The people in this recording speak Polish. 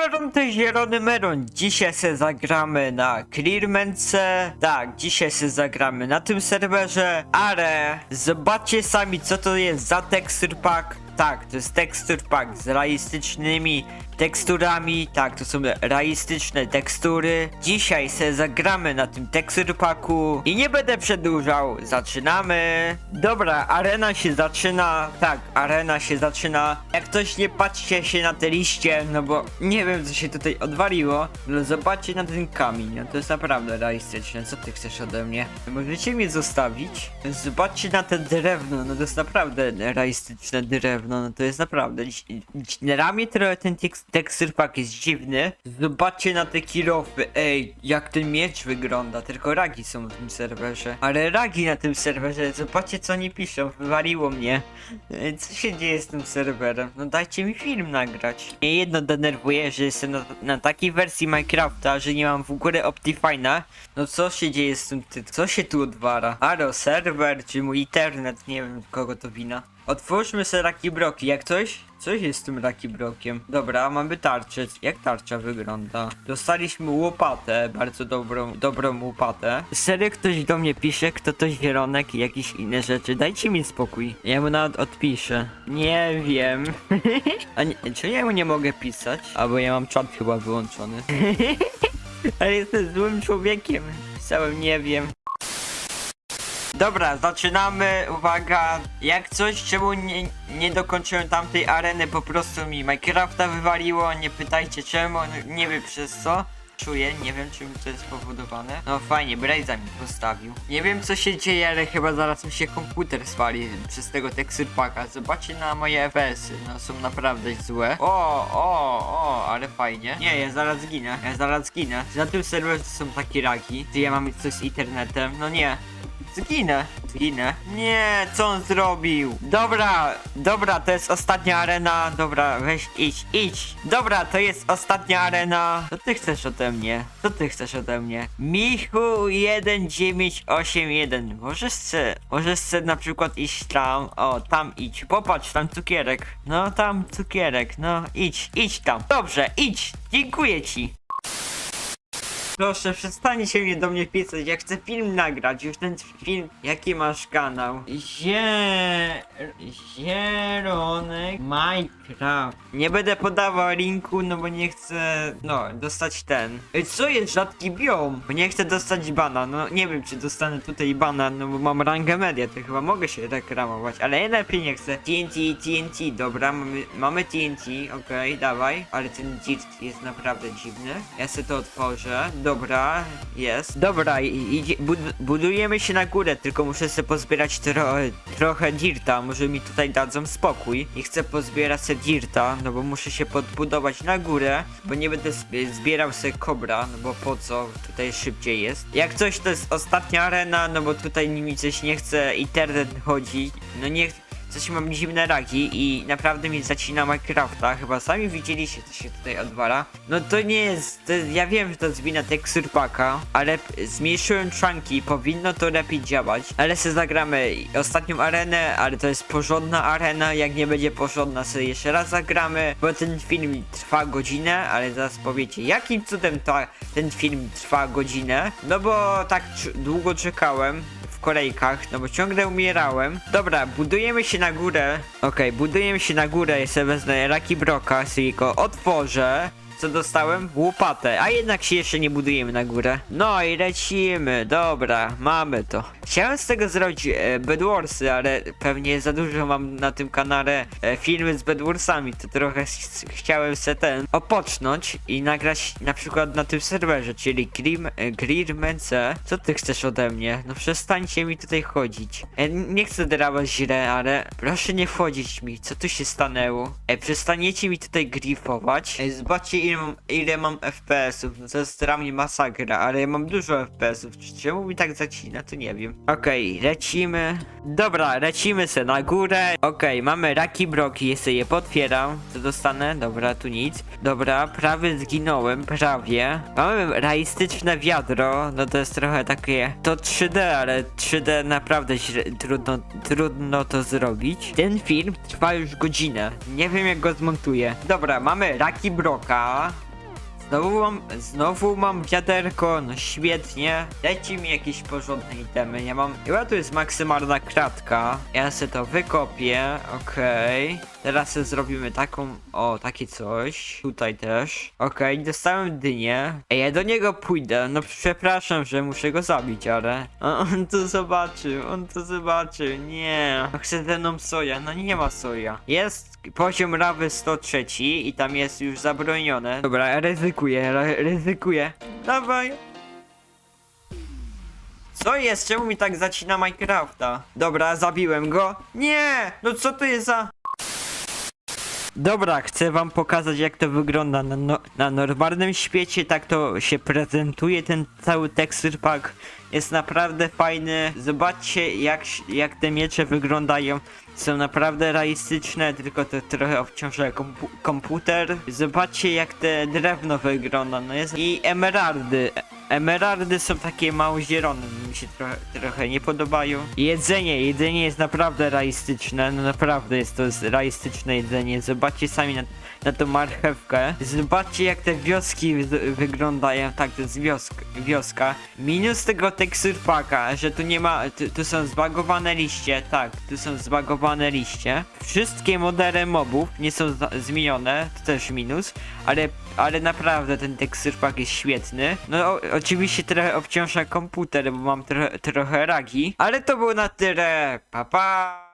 Meron to zielony meron. Dzisiaj se zagramy na Clearmance. Tak, dzisiaj se zagramy na tym serwerze. Ale zobaczcie sami co to jest za texture pack. Tak, to jest texture pack z realistycznymi teksturami. Tak, to są realistyczne tekstury. Dzisiaj se zagramy na tym texture packu i nie będę przedłużał. Zaczynamy. Dobra, arena się zaczyna. Tak, arena się zaczyna. Jak ktoś nie patrzcie się na te liście, no bo nie wiem co się tutaj odwaliło. No zobaczcie na ten kamień. No to jest naprawdę realistyczne. Co ty chcesz ode mnie? Możecie mnie zostawić? Zobaczcie na te drewno. No to jest naprawdę realistyczne drewno. No to jest naprawdę. Dla mnie trochę ten tekst, tekstur pack jest dziwny. Zobaczcie na te kilofy. Ej, jak ten miecz wygląda. Tylko ragi są w tym serwerze. Ale ragi na tym serwerze. Zobaczcie co oni piszą. Wywaliło mnie. Ej, Co się dzieje z tym serwerem? No dajcie mi film nagrać. Mnie jedno denerwuje, że jestem na, na takiej wersji Minecrafta, że nie mam w ogóle Optifine'a. No co się dzieje z tym ty? Co się tu odwara? Aro, serwer, czy mój internet? Nie wiem kogo to wina. Otwórzmy Lucky Bloki, jak coś? Coś jest z tym Lucky Blokiem. Dobra, mamy tarczę. Jak tarcza wygląda? Dostaliśmy łopatę, bardzo dobrą, dobrą łopatę. Serio ktoś do mnie pisze, kto to zielonek i jakieś inne rzeczy. Dajcie mi spokój. Ja mu nawet odpiszę. Nie wiem. A nie, czy ja mu nie mogę pisać? Albo ja mam czat chyba wyłączony. Ale jestem złym człowiekiem. Pisałem nie wiem. Dobra, zaczynamy. Uwaga, jak coś, czemu nie, nie dokończyłem tamtej areny, po prostu mi Minecrafta wywaliło. Nie pytajcie czemu, no, nie wiem przez co. Czuję, nie wiem czym to jest spowodowane. No fajnie, Braze'a mi postawił. Nie wiem co się dzieje, ale chyba zaraz mi się komputer spali przez tego texture packa. Zobaczcie na moje FPS-y, no są naprawdę złe. O, o, o, ale fajnie. Nie, ja zaraz zginę, ja zaraz zginę. Na tym serwerze są takie raki, że ja mam coś z internetem. No nie, Zginę. Zginę. Nie, co on zrobił? Dobra, dobra, to jest ostatnia arena. Dobra, weź, idź, idź. Dobra, to jest ostatnia arena. Co ty chcesz ode mnie? Co ty chcesz ode mnie? Michu 1981. Możesz se, możesz se na przykład iść tam. O, tam idź. Popatrz, tam cukierek. No, tam cukierek. No, idź, idź tam. Dobrze, idź. Dziękuję ci. Proszę, przestańcie mnie do mnie pisać, ja chcę film nagrać, już ten film, jaki masz kanał? Zie... Zielonek Minecraft. Nie będę podawał linku, no bo nie chcę, no, dostać ten. Co jest rzadki biom? Bo nie chcę dostać bana, no nie wiem czy dostanę tutaj bana, no bo mam rangę media, to chyba mogę się reklamować, ale ja lepiej nie chcę. TNT, TNT, dobra, mamy, mamy TNT, okej, dawaj, ale ten dirt jest naprawdę dziwny. Ja sobie to otworzę, dobra, jest. Dobra, idzie, bud budujemy się na górę, tylko muszę sobie pozbierać tro trochę dirta, może mi tutaj dadzą spokój. I chcę pozbierać sobie dirta, no bo muszę się podbudować na górę, bo nie będę zb- zbierał sobie kobra, no bo po co, tutaj szybciej jest. Jak coś to jest ostatnia arena, no bo tutaj mi coś nie chce internet chodzi, no nie Coś mam dziwne ragi i naprawdę mi zacina Minecrafta. Chyba sami widzieliście, co się tutaj odwala. No to nie jest. To, ja wiem, że to jest wina packa, ale zmniejszyłem czanki. Powinno to lepiej działać. Ale se zagramy ostatnią arenę, ale to jest porządna arena. Jak nie będzie porządna, sobie jeszcze raz zagramy. Bo ten film trwa godzinę, ale zaraz powiecie, jakim cudem ta, ten film trwa godzinę. No bo tak długo czekałem kolejkach, no bo ciągle umierałem. Dobra, budujemy się na górę. Okej, budujemy się na górę, sobie wezmę Lucky Broka, go otworzę. Co dostałem? Łopatę, a jednak się jeszcze nie budujemy na górę. No i lecimy, dobra, mamy to. Chciałem z tego zrobić e, Bedwarsy, ale pewnie za dużo mam na tym kanale e, filmy z Bedwarsami, to trochę ch- chciałem se ten opocznąć i nagrać na przykład na tym serwerze, czyli Grim, e. Co ty chcesz ode mnie? No przestańcie mi tutaj chodzić. E, nie chcę drawać źle, ale proszę nie wchodzić mi, co tu się stanęło? E, przestaniecie mi tutaj grifować. E, zobaczcie ile mam, ile mam FPS-ów, no to jest dla mnie masakra, ale ja mam dużo FPS-ów, czemu mi tak zacina, to nie wiem. Okej, lecimy. Dobra, lecimy se na górę. Okej, mamy raki broki, jeszcze je potwieram. Co dostanę? Dobra, tu nic. Dobra, prawie zginąłem, prawie. Mamy realistyczne wiadro, no to jest trochę takie... To 3D, ale 3D naprawdę trudno, trudno to zrobić. Ten film trwa już godzinę. Nie wiem jak go zmontuję. Dobra, mamy raki broka. lá. Znowu mam, znowu mam wiaderko, no świetnie. Dajcie mi jakieś porządne itemy, ja mam... Chyba tu jest maksymalna kratka. Ja se to wykopię, okej. Teraz sobie zrobimy taką, o, takie coś. Tutaj też. Okej, dostałem dynię. Ej, ja do niego pójdę. No przepraszam, że muszę go zabić, ale... On to zobaczył, on to zobaczył. Nie. No Chce ze mną soja, no nie ma soja. Jest poziom lawy 103 i tam jest już zabronione. Dobra, ryzykuję, ry- ryzykuję. Dawaj. Co jest? Czemu mi tak zacina Minecrafta? Dobra, zabiłem go. Nie! No co to jest za... Dobra, chcę wam pokazać jak to wygląda na, no, na normalnym świecie, tak to się prezentuje ten cały texture pack. Jest naprawdę fajny. Zobaczcie jak, jak te miecze wyglądają. Są naprawdę realistyczne, tylko to trochę obciąża kompu komputer. Zobaczcie jak te drewno wygląda, no jest... I emeraldy. Emeraldy są takie mało zielone, mi się trochę, trochę nie podobają. Jedzenie, jedzenie jest naprawdę realistyczne, no naprawdę jest to realistyczne jedzenie. Zobaczcie sami na, na tą marchewkę. Zobaczcie jak te wioski wy- wyglądają, tak to jest wiosk, wioska. Minus tego texture packa, że tu nie ma, tu, tu są zbagowane liście, tak, tu są zbagowane liście. Wszystkie modele mobów nie są zmienione, to też minus, ale, ale naprawdę ten texture pack jest świetny. No o, oczywiście trochę obciąża komputer, bo mam trochę, trochę ragi, ale to było na tyle, pa pa!